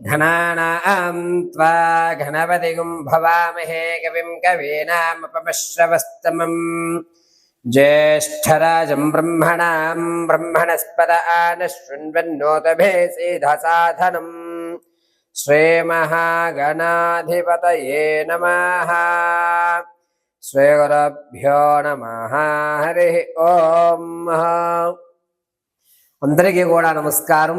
घनानां त्वा घनपतिगुं भवामहे कविं कवीनामपमश्रवस्तमम् ज्येष्ठराजं ब्रह्मणां ब्रह्मणस्पद आनशृण्वन्नोतभेसीधसाधनम् श्रीमहागणाधिपतये नमः श्रीगुरुभ्यो नमः हरिः ॐ అందరికీ కూడా నమస్కారం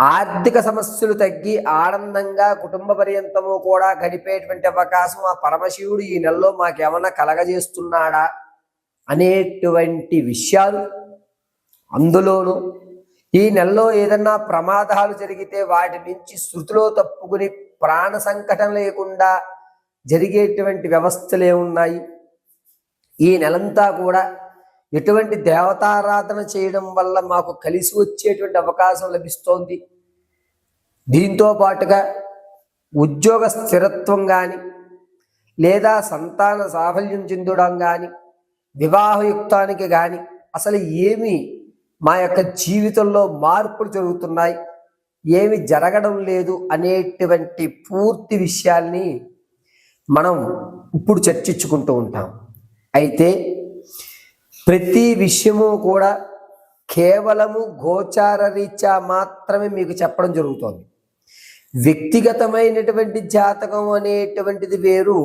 ఆర్థిక సమస్యలు తగ్గి ఆనందంగా కుటుంబ పర్యంతము కూడా గడిపేటువంటి అవకాశం ఆ పరమశివుడు ఈ నెలలో మాకేమన్నా కలగజేస్తున్నాడా అనేటువంటి విషయాలు అందులోనూ. ఈ నెలలో ఏదన్నా ప్రమాదాలు జరిగితే వాటి నుంచి శృతిలో తప్పుకుని ప్రాణ సంకటం లేకుండా జరిగేటువంటి వ్యవస్థలు ఏమున్నాయి ఈ నెలంతా కూడా ఎటువంటి దేవతారాధన చేయడం వల్ల మాకు కలిసి వచ్చేటువంటి అవకాశం లభిస్తోంది. దీంతో పాటుగా ఉద్యోగ స్థిరత్వం కానీ లేదా సంతాన సాఫల్యం చెందడం కానీ వివాహయుక్తానికి కానీ అసలు ఏమి మా యొక్క జీవితంలో మార్పులు జరుగుతున్నాయి. ఏమి జరగడం లేదు అనేటువంటి పూర్తి విషయాల్ని మనం ఇప్పుడు చర్చించుకుంటూ ఉంటాం. అయితే ప్రతి విషయము కూడా కేవలము గోచార రీత్యా మాత్రమే మీకు చెప్పడం జరుగుతోంది. వ్యక్తిగతమైనటువంటి జాతకం అనేటువంటిది వేరు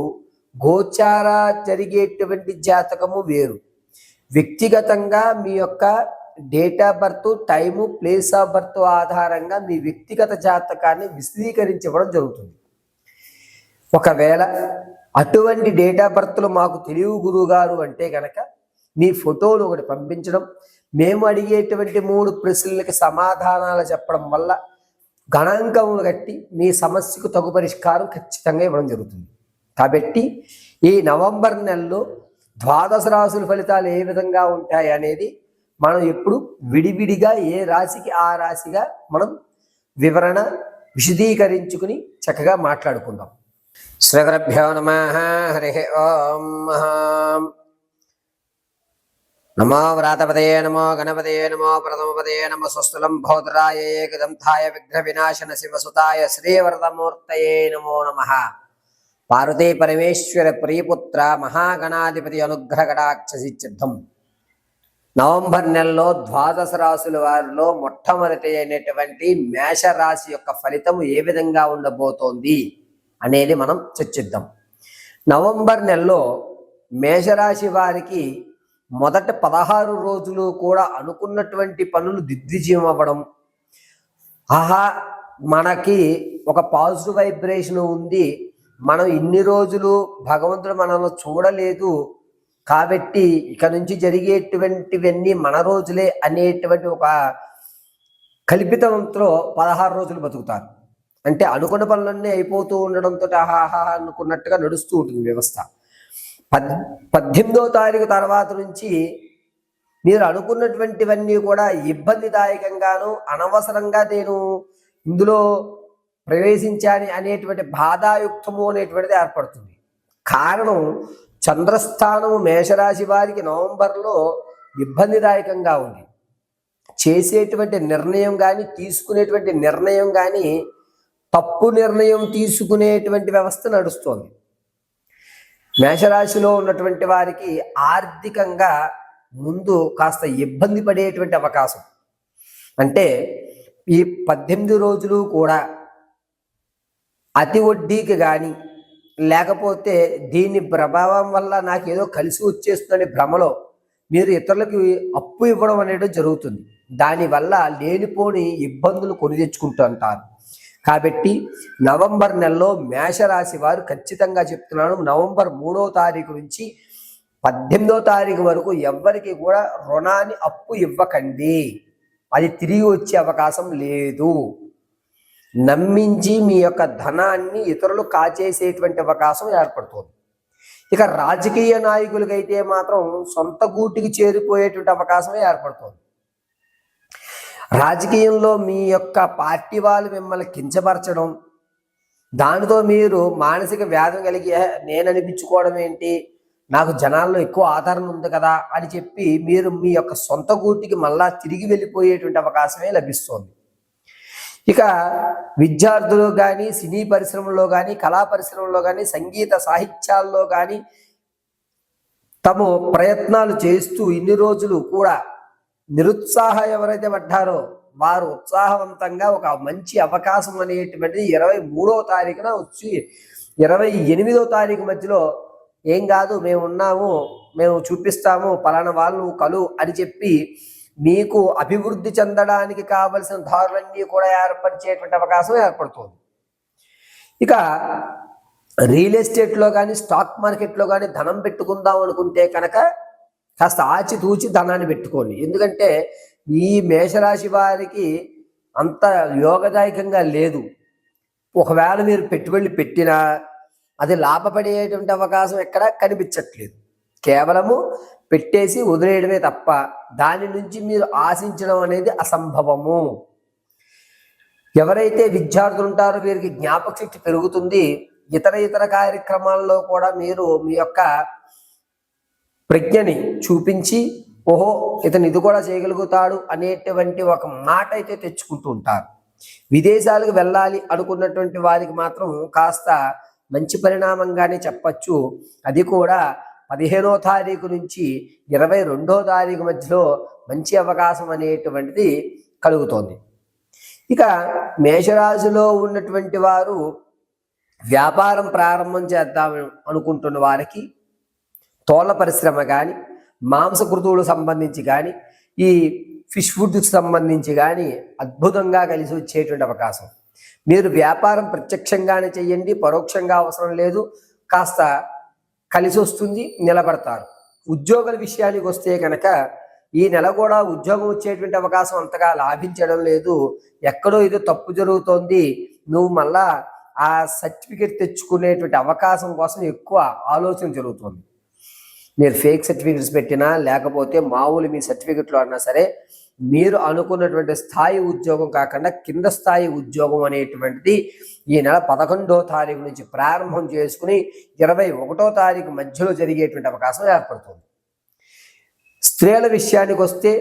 గోచార జరిగేటువంటి జాతకము వేరు. వ్యక్తిగతంగా మీ యొక్క date of birth time place of birth ఆధారంగా మీ వ్యక్తిగత జాతకాన్ని విశదీకరించడం జరుగుతుంది. ఒకవేళ అటువంటి డేట్ ఆఫ్ బర్త్లు మాకు తెలివి గురువు గారు అంటే కనుక మీ ఫోటోలు ఒకటి పంపించడం. మేము అడిగేటువంటి మూడు ప్రశ్నలకి సమాధానాలు చెప్పడం వల్ల గణాంకములు కట్టి మీ సమస్యకు తగు పరిష్కారం ఖచ్చితంగా ఇవ్వడం జరుగుతుంది. కాబట్టి ఈ నవంబర్ నెలలో ద్వాదశ రాశుల ఫలితాలు ఏ విధంగా ఉంటాయి అనేది మనం ఎప్పుడు విడివిడిగా ఏ రాశికి ఆ రాశిగా మనం వివరణ విశదీకరించుకుని చక్కగా మాట్లాడుకుందాం. శ్రీగురభ్యో నమ. హరి ఓం. నమో వ్రాతపదయే నమో గణపతయే నమో ప్రథమపదయే నమ స్వస్థలం భౌతరాయ ఏకదంతాయ విఘ్న వినాశన శివసుతాయ శ్రీవరదమూర్తయే నమో నమ. పార్వతీ పరమేశ్వర ప్రియపుత్ర మహాగణాధిపతి అనుగ్రహ కటాక్షసిద్ధం నవంబర్ నెలలో ద్వాదశ రాశుల వారిలో మొట్టమొదటి అయినటువంటి మేషరాశి యొక్క ఫలితం ఏ విధంగా ఉండబోతోంది అనేది మనం చర్చిద్దాం. నవంబర్ నెలలో మేషరాశి వారికి మొదట పదహారు రోజులు కూడా అనుకున్నటువంటి పనులు దిగ్విజయం అవ్వడం. ఆహా మనకి ఒక పాజిటివ్ వైబ్రేషన్ ఉంది. మనం ఇన్ని రోజులు భగవంతుడు మనల్ని చూడలేదు. కాబట్టి ఇక నుంచి జరిగేటువంటివన్నీ మన రోజులే అనేటువంటి ఒక కల్పితంతో పదహారు రోజులు బతుకుతారు. అంటే అనుకున్న పనులన్నీ అయిపోతూ ఉండడంతో ఆహాహా అనుకున్నట్టుగా నడుస్తూ ఉంటుంది వ్యవస్థ. పద్ పద్దెనిమిదో తారీఖు తర్వాత నుంచి మీరు అనుకున్నటువంటివన్నీ కూడా ఇబ్బందిదాయకంగాను అనవసరంగా నేను ఇందులో ప్రవేశించాలి అనేటువంటి బాధాయుక్తము అనేటువంటిది ఏర్పడుతుంది. కారణం చంద్రస్థానము మేషరాశి వారికి నవంబర్లో ఇబ్బందిదాయకంగా ఉంది. చేసేటువంటి నిర్ణయం కానీ తీసుకునేటువంటి నిర్ణయం కానీ తప్పు నిర్ణయం తీసుకునేటువంటి వ్యవస్థ నడుస్తోంది. మేషరాశిలో ఉన్నటువంటి వారికి ఆర్థికంగా ముందు కాస్త ఇబ్బంది పడేటువంటి అవకాశం. అంటే ఈ పద్దెనిమిది రోజులు కూడా అతి వడ్డీకి కానీ లేకపోతే దీని ప్రభావం వల్ల నాకు ఏదో కలిసి వచ్చేస్తుందని భ్రమలో మీరు ఇతరులకి అప్పు ఇవ్వడం అనేది జరుగుతుంది. దానివల్ల లేనిపోని ఇబ్బందులు కొని తెచ్చుకుంటుంటారు కాబట్టి నవంబర్ నెలలో మేషరాశి వారు ఖచ్చితంగా చెప్తున్నాను నవంబర్ మూడో తారీఖు నుంచి పద్దెనిమిదో తారీఖు వరకు ఎవ్వరికి కూడా రుణాన్ని అప్పు ఇవ్వకండి. అది తిరిగి వచ్చే అవకాశం లేదు. నమ్మించి మీ యొక్క ధనాన్ని ఇతరులు కాచేసేటువంటి అవకాశం ఏర్పడుతుంది. ఇక రాజకీయ నాయకులకైతే మాత్రం సొంత గూటికి చేరిపోయేటువంటి అవకాశమే ఏర్పడుతుంది. రాజకీయంలో మీ యొక్క పార్టీ వాళ్ళు మిమ్మల్ని కించపరచడం దానితో మీరు మానసిక వ్యాధం కలిగి నేననిపించుకోవడం నేను అనిపించుకోవడం ఏంటి? నాకు జనాల్లో ఎక్కువ ఆదరణ ఉంది కదా అని చెప్పి మీరు మీ యొక్క సొంత గూటికి మళ్ళా తిరిగి వెళ్ళిపోయేటువంటి అవకాశమే లభిస్తుంది. ఇక విద్యార్థులు కానీ సినీ పరిశ్రమలో కానీ కళా పరిశ్రమలో కానీ సంగీత సాహిత్యాల్లో కానీ తమ ప్రయత్నాలు చేస్తూ ఇన్ని రోజులు కూడా నిరుత్సాహ ఎవరైతే పడ్డారో వారు ఉత్సాహవంతంగా ఒక మంచి అవకాశం అనేటువంటిది ఇరవై మూడో తారీఖున వచ్చి ఇరవై ఎనిమిదో తారీఖు మధ్యలో ఏం కాదు మేము ఉన్నాము మేము చూపిస్తాము పలానా వాళ్ళు కలు అని చెప్పి మీకు అభివృద్ధి చెందడానికి కావలసిన దారులన్నీ కూడా ఏర్పరిచేటువంటి అవకాశం ఏర్పడుతుంది. ఇక రియల్ ఎస్టేట్లో కానీ స్టాక్ మార్కెట్లో కానీ ధనం పెట్టుకుందాం అనుకుంటే కనుక కాస్త ఆచితూచి ధనాన్ని పెట్టుకోండి. ఎందుకంటే ఈ మేషరాశి వారికి అంత యోగదాయకంగా లేదు. ఒకవేళ మీరు పెట్టుబడులు పెట్టినా అది లాభపడేటువంటి అవకాశం ఎక్కడ కనిపించట్లేదు. కేవలము పెట్టేసి వదిలేయడమే తప్ప దాని నుంచి మీరు ఆశించడం అనేది అసంభవము. ఎవరైతే విద్యార్థులు ఉంటారో వీరికి జ్ఞాపక శక్తి పెరుగుతుంది. ఇతర ఇతర కార్యక్రమాల్లో కూడా మీరు మీ యొక్క ప్రజ్ఞని చూపించి ఓహో ఇతను ఇది కూడా చేయగలుగుతాడు అనేటువంటి ఒక మాట అయితే తెచ్చుకుంటూ ఉంటారు. విదేశాలకు వెళ్ళాలి అనుకున్నటువంటి వారికి మాత్రం కాస్త మంచి పరిణామంగానే చెప్పచ్చు. అది కూడా పదిహేనో తారీఖు నుంచి ఇరవై రెండో తారీఖు మధ్యలో మంచి అవకాశం అనేటువంటిది కలుగుతోంది. ఇక మేషరాశిలో ఉన్నటువంటి వారు వ్యాపారం ప్రారంభం చేద్దాం అనుకుంటున్న వారికి తోళ్ళ పరిశ్రమ కానీ మాంసకృతువులకు సంబంధించి కానీ ఈ ఫిష్ ఫుడ్కి సంబంధించి కానీ అద్భుతంగా కలిసి వచ్చేటువంటి అవకాశం. మీరు వ్యాపారం ప్రత్యక్షంగానే చేయండి పరోక్షంగా అవసరం లేదు కాస్త కలిసి వస్తుంది నిలబడతారు. ఉద్యోగుల విషయానికి వస్తే కనుక ఈ నెల కూడా ఉద్యోగం వచ్చేటువంటి అవకాశం అంతగా లాభించడం లేదు. ఎక్కడో ఏదో తప్పు జరుగుతోంది నువ్వు మళ్ళా ఆ సర్టిఫికేట్ తెచ్చుకునేటువంటి అవకాశం కోసం ఎక్కువ ఆలోచన జరుగుతుంది. మీరు ఫేక్ సర్టిఫికెట్స్ పెట్టినా లేకపోతే మామూలు మీ సర్టిఫికెట్లు అన్నా సరే మీరు అనుకున్నటువంటి స్థాయి ఉద్యోగం కాకుండా కింద స్థాయి ఉద్యోగం అనేటువంటిది ఈ నెల పదకొండో తారీఖు నుంచి ప్రారంభం చేసుకుని ఇరవై ఒకటో తారీఖు మధ్యలో జరిగేటువంటి అవకాశం ఏర్పడుతుంది. స్త్రీల విషయానికి వస్తే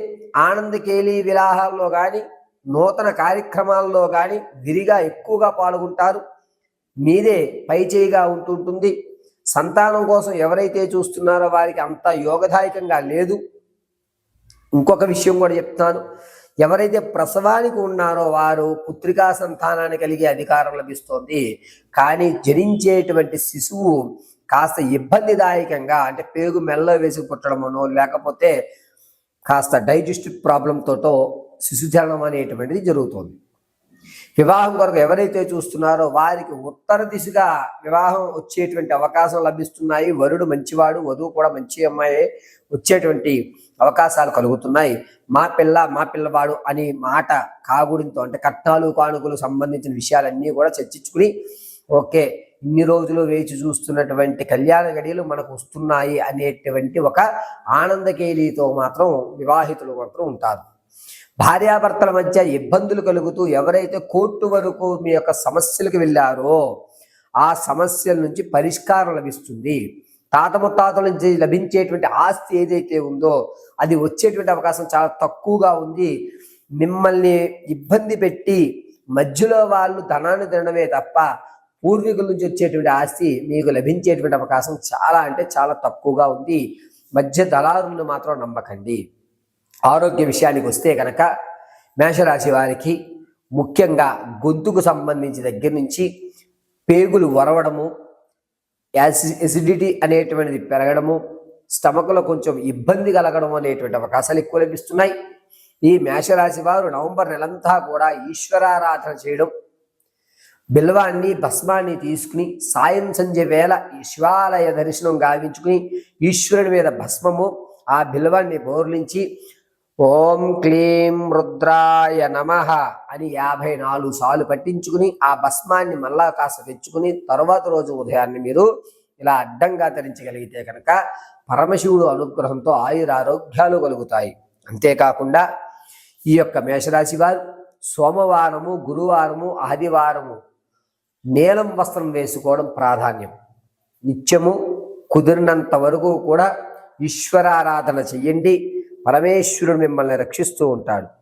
ఆనందకేలి విలాహాల్లో కానీ నూతన కార్యక్రమాల్లో కానీ విరిగా ఎక్కువగా పాల్గొంటారు. మీదే పై చేయిగా ఉంటుంటుంది. సంతానం కోసం ఎవరైతే చూస్తున్నారో వారికి అంత యోగదాయకంగా లేదు. ఇంకొక విషయం కూడా చెప్తాను. ఎవరైతే ప్రసవానికి ఉన్నారో వారు పుత్రికా సంతానాన్ని కలిగే అధికారం లభిస్తోంది. కానీ జరించేటువంటి శిశువు కాస్త ఇబ్బందిదాయకంగా అంటే పేగు మెల్ల వేసి పుట్టడమనో లేకపోతే కాస్త డైజెస్టివ్ ప్రాబ్లంతో శిశుజనం అనేటువంటిది జరుగుతుంది. వివాహం కొరకు ఎవరైతే చూస్తున్నారో వారికి ఉత్తర దిశగా వివాహం వచ్చేటువంటి అవకాశం లభిస్తున్నాయి. వరుడు మంచివాడు వధువు కూడా మంచి అమ్మాయి వచ్చేటువంటి అవకాశాలు కలుగుతున్నాయి. మా పిల్ల మా పిల్లవాడు అనే మాట కాగుడితో అంటే కట్నాలు కానుకలు సంబంధించిన విషయాలన్నీ కూడా చర్చించుకుని ఓకే ఇన్ని రోజులు వేచి చూస్తున్నటువంటి కళ్యాణ గడియలు మనకు వస్తున్నాయి అనేటువంటి ఒక ఆనందకేలితో మాత్రం వివాహితులు మాత్రం ఉంటారు. భార్యాభర్తల మధ్య ఇబ్బందులు కలుగుతూ ఎవరైతే కోర్టు వరకు మీ యొక్క సమస్యలకు వెళ్ళారో ఆ సమస్యల నుంచి పరిష్కారం లభిస్తుంది. తాత ముత్తాతల నుంచి లభించేటువంటి ఆస్తి ఏదైతే ఉందో అది వచ్చేటువంటి అవకాశం చాలా తక్కువగా ఉంది. మిమ్మల్ని ఇబ్బంది పెట్టి మధ్యలో వాళ్ళు ధనాన్ని తినడమే తప్ప పూర్వీకుల నుంచి వచ్చేటువంటి ఆస్తి మీకు లభించేటువంటి అవకాశం చాలా అంటే చాలా తక్కువగా ఉంది. మధ్య దళారులను మాత్రం నమ్మకండి. ఆరోగ్య విషయానికి వస్తే కనుక మేషరాశి వారికి ముఖ్యంగా గొంతుకు సంబంధించి దగ్గర నుంచి పేగులు వరవడము యాసి ఎసిడిటీ అనేటువంటిది పెరగడము స్టమక్లో కొంచెం ఇబ్బంది కలగడం అనేటువంటి అవకాశాలు ఎక్కువ లభిస్తున్నాయి. ఈ మేషరాశి వారు నవంబర్ నెలంతా కూడా ఈశ్వరారాధన చేయడం బిల్వాన్ని భస్మాన్ని తీసుకుని సాయం సంధ్య వేళ ఈ శివాలయ దర్శనం గావించుకుని ఈశ్వరుని మీద భస్మము ఆ బిల్వాన్ని బోర్లించి ఓం క్లీం రుద్రాయ నమ అని యాభై నాలుగు సార్లు పట్టించుకుని ఆ భస్మాన్ని మళ్ళా కాస్త తెచ్చుకుని తర్వాత రోజు ఉదయాన్నే మీరు ఇలా అడ్డంగా ధరించగలిగితే కనుక పరమశివుడు అనుగ్రహంతో ఆయురారోగ్యాలు కలుగుతాయి. అంతేకాకుండా ఈ యొక్క మేషరాశి వారు సోమవారము గురువారము ఆదివారము నీలం వస్త్రం వేసుకోవడం ప్రాధాన్యం. నిత్యము కుదిరినంత వరకు కూడా ఈశ్వరారాధన చెయ్యండి. పరమేశ్వరుడు మిమ్మల్ని రక్షిస్తూ ఉంటాడు.